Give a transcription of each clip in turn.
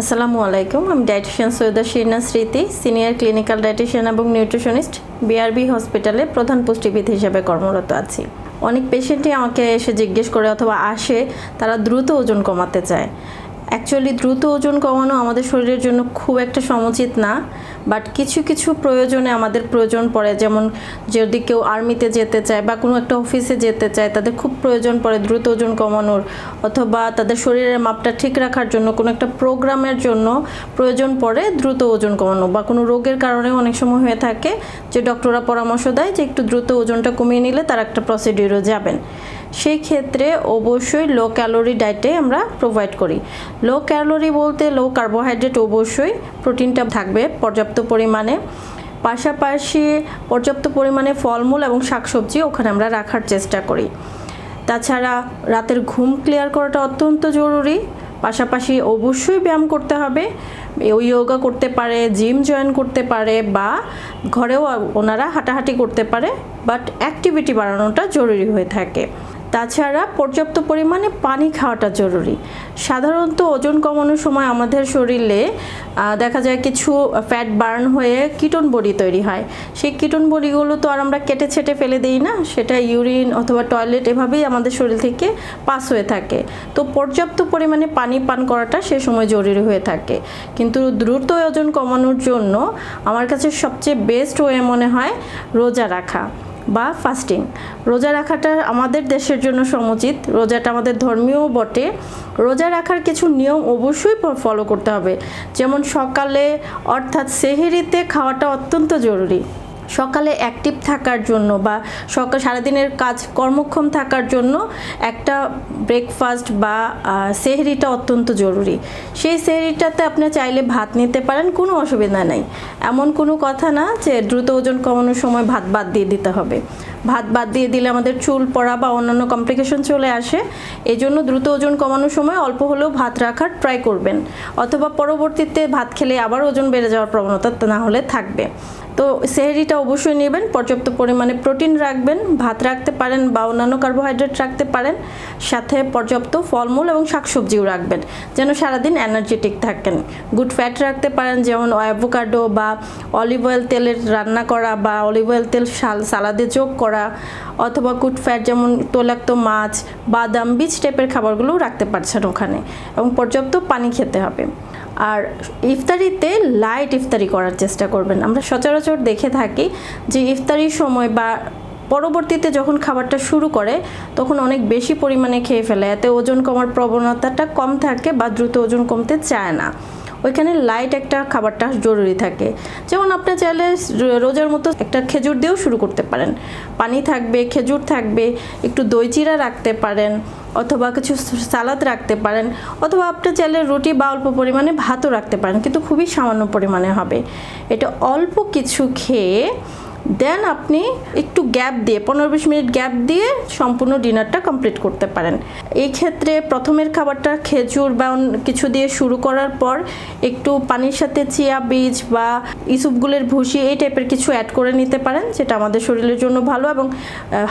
আসসালামু আলাইকুম, আমি dietitian Syeda Shirna Smriti, senior clinical dietitian এবং নিউট্রিশনিস্ট বিআরবি হসপিটালে প্রধান পুষ্টিবিদ হিসেবে কর্মরত আছি। অনেক পেশেন্টই আমাকে এসে জিজ্ঞেস করে অথবা আসে, তারা দ্রুত ওজন কমাতে চায়। অ্যাকচুয়ালি দ্রুত ওজন কমানো আমাদের শরীরের জন্য খুব একটা সমুচিত না। বাট কিছু কিছু প্রয়োজনে আমাদের প্রয়োজন পড়ে, যেমন যদি কেউ আর্মিতে যেতে চায় বা কোনো একটা অফিসে যেতে চায়, তাদের খুব প্রয়োজন পড়ে দ্রুত ওজন কমানোর, অথবা তাদের শরীরের মাপটা ঠিক রাখার জন্য, কোনো একটা প্রোগ্রামের জন্য প্রয়োজন পড়ে দ্রুত ওজন কমানো, বা কোনো রোগের কারণে অনেক সময় হয়ে থাকে যে ডক্টররা পরামর্শ দেয় যে একটু দ্রুত ওজনটা কমিয়ে নিলে তার একটা প্রসিডিউরও যাবেন। সেই ক্ষেত্রে অবশ্যই লো ক্যালোরি ডায়েটে আমরা প্রোভাইড করি। লো ক্যালোরি বলতে লো কার্বোহাইড্রেট অবশ্যই প্রোটিনটা থাকবে, পর্যাপ্ত পরিমাণে, পাশাপাশি পর্যাপ্ত পরিমাণে ফলমূল এবং শাকসবজি ওখানে আমরা রাখার চেষ্টা করি। তাছাড়া রাতের ঘুম ক্লিয়ার করাটা অত্যন্ত জরুরি। পাশাপাশি অবশ্যই ব্যায়াম করতে হবে। ইয়োগা করতে পারে, জিম জয়েন করতে পারে বা ঘরেও ওনারা হাঁটাহাঁটি করতে পারে, বাট অ্যাক্টিভিটি বাড়ানোটা জরুরি হয়ে থাকে। তাছাড়া পর্যাপ্ত পরিমাণে পানি খাওয়াটা জরুরি। সাধারণত ওজন কমানোর সময় আমাদের শরীরে দেখা যায় কিছু ফ্যাট বার্ন হয়ে কিটন বডি তৈরি হয়। সেই কিটন বডিগুলো তো আর আমরা কেটে ছেটে ফেলে দিই না, সেটা ইউরিন অথবা টয়লেট এভাবেই আমাদের শরীর থেকে পাস হয়ে থাকে। তো পর্যাপ্ত পরিমাণে পানি পান করাটা সে সময় জরুরি হয়ে থাকে। কিন্তু দ্রুত ওজন কমানোর জন্য আমার কাছে সবচেয়ে বেস্ট ওয়ে মনে হয় রোজা রাখা। বা ফাস্টিং রোজা রাখাটা আমাদের দেশের জন্য সমুচিত। রোজাটা আমাদের ধর্মীয় বটে। রোজা রাখার কিছু নিয়ম অবশ্যই ফলো করতে হবে। যেমন সকালে অর্থাৎ সেহেরিতে খাওয়াটা অত্যন্ত জরুরি। সকালে অ্যাক্টিভ থাকার জন্য বা সকাল সারাদিনের কাজ কর্মক্ষম থাকার জন্য একটা ব্রেকফাস্ট বা সেহরিটা অত্যন্ত জরুরি। সেই সেহরিটাতে আপনি চাইলে ভাত নিতে পারেন, কোনো অসুবিধা নাই। এমন কোনো কথা না যে দ্রুত ওজন কমানোর সময় ভাত বাদ দিয়ে দিতে হবে। ভাত বাদ দিয়ে দিলে আমাদের চুল, পড়া বা অন্যান্য কমপ্লিকেশন চলে আসে। এই জন্য দ্রুত ওজন কমানোর সময় অল্প হলেও ভাত রাখার ট্রাই করবেন। অথবা পরবর্তীতে ভাত খেলে আবার ওজন বেড়ে যাওয়ার প্রবণতা না হলে থাকবে। তো সেহেরিটা অবশ্যই নেবেন, পর্যাপ্ত পরিমাণে প্রোটিন রাখবেন, ভাত রাখতে পারেন বা অন্যান্য কার্বোহাইড্রেট রাখতে পারেন। সাথে পর্যাপ্ত ফলমূল এবং শাকসবজিও রাখবেন, যেন সারাদিন এনার্জেটিক থাকেন। গুড ফ্যাট রাখতে পারেন, যেমন অ্যাভোকাডো বা অলিভ অয়েল তেলের রান্না করা বা অলিভ অয়েল তেল সাল- সালাদে যোগ করা। অথবা গুড ফ্যাট যেমন তৈলাক্ত মাছ, বাদাম বীজ টাইপের খাবারগুলোও রাখতে পারছেন ওখানে এবং পর্যাপ্ত পানি খেতে হবে। আর ইফতারিতে লাইট ইফতারি করার চেষ্টা করবেন। আমরা সচরাচর দেখে থাকি যে ইফতারির সময় বা পরবর্তীতে যখন খাবারটা শুরু করে, তখন অনেক বেশি পরিমাণে খেয়ে ফেলে। এতে ওজন কমার প্রবণতাটা কম থাকে বা দ্রুত ওজন কমতে চায় না। ওইখানে লাইট একটা খাবারটা জরুরি থাকে। যেমন আপনি চাইলে রোজার মতো একটা খেজুর দিয়েও শুরু করতে পারেন। পানি থাকবে, খেজুর থাকবে, একটু দই চিরা রাখতে পারেন, অথবা কিছু সালাদ রাখতে পারেন, অথবা আপনি চাইলে রুটি বা অল্প পরিমাণে ভাতও রাখতে পারেন, কিন্তু খুবই সামান্য পরিমাণে হবে। এটা অল্প কিছু খেয়ে দেন আপনি একটু গ্যাপ দিয়ে, পনেরো বিশ মিনিট গ্যাপ দিয়ে সম্পূর্ণ ডিনারটা কমপ্লিট করতে পারেন। এই ক্ষেত্রে প্রথমের খাবারটা খেজুর বা কিছু দিয়ে শুরু করার পর একটু পানির সাথে চিয়া বীজ বা ইসুপগুলের ভুসি এই টাইপের কিছু অ্যাড করে নিতে পারেন, যেটা আমাদের শরীরের জন্য ভালো এবং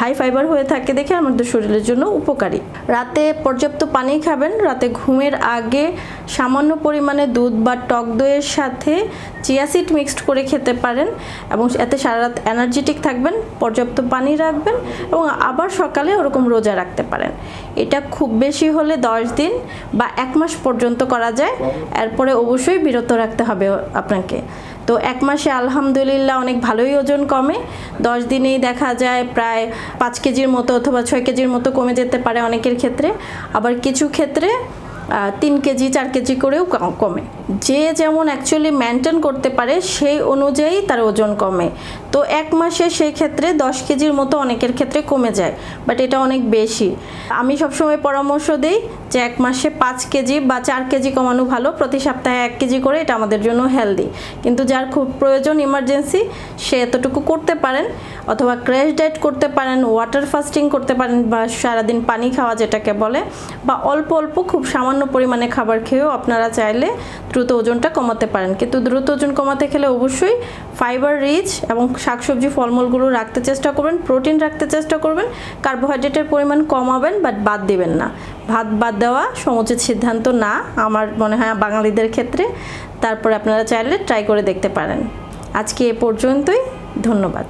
হাই ফাইবার হয়ে থাকে দেখে আমাদের শরীরের জন্য উপকারী। রাতে পর্যাপ্ত পানি খাবেন, রাতে ঘুমের আগে সামান্য পরিমাণে দুধ বা টক দইয়ের সাথে চিয়াসিড মিক্সড করে খেতে পারেন এবং এতে সারা রাত এনার্জেটিক থাকবেন, পর্যাপ্ত পানি রাখবেন এবং আবার সকালে ওরকম রোজা রাখতে পারেন। এটা খুব বেশি হলে দশ দিন বা এক মাস পর্যন্ত করা যায়। এরপরে অবশ্যই বিরত রাখতে হবে আপনাকে। তো এক মাসে আলহামদুলিল্লাহ অনেক ভালোই ওজন কমে। দশ দিনেই দেখা যায় প্রায় পাঁচ কেজির মতো অথবা ছয় কেজির মতো কমে যেতে পারে অনেকের ক্ষেত্রে। আবার কিছু ক্ষেত্রে তিন কেজি, চার কেজি করেও কমে যে যেমন অ্যাকচুয়ালি মেনটেন করতে পারে, সেই অনুযায়ী তার ওজন কমে। তো এক মাসে সেই ক্ষেত্রে দশ কেজির মতো অনেকের ক্ষেত্রে কমে যায় বাট এটা অনেক বেশি। আমি সবসময় পরামর্শ দিই যে এক মাসে পাঁচ কেজি বা চার কেজি কমানো ভালো, প্রতি সপ্তাহে এক কেজি করে এটা আমাদের জন্য হেলদি কিন্তু যার খুব প্রয়োজন ইমার্জেন্সি সে এতটুকু করতে পারেন, অথবা ক্র্যাশ ডায়েট করতে পারেন ওয়াটার ফাস্টিং করতে পারেন, বা সারাদিন পানি খাওয়া যেটাকে বলে, বা অল্প অল্প খুব সামান্য পরিমাণে খাবার খেয়েও আপনারা চাইলে দ্রুত ওজনটা কমাতে পারেন। কিন্তু দ্রুত ওজন কমাতে গেলে অবশ্যই ফাইবার রিচ এবং শাকসবজি, ফলমূলগুলো রাখতে চেষ্টা করবেন, প্রোটিন রাখতে চেষ্টা করবেন, কার্বোহাইড্রেটের পরিমাণ কমাবেন বাট বাদ দেবেন না। ভাত বাদ দেওয়া সমুচিত সিদ্ধান্ত না, আমার মনে হয় বাঙালিদের ক্ষেত্রে। তারপরে আপনারা চাইলে ট্রাই করে দেখতে পারেন। আজকে এ পর্যন্তই, ধন্যবাদ।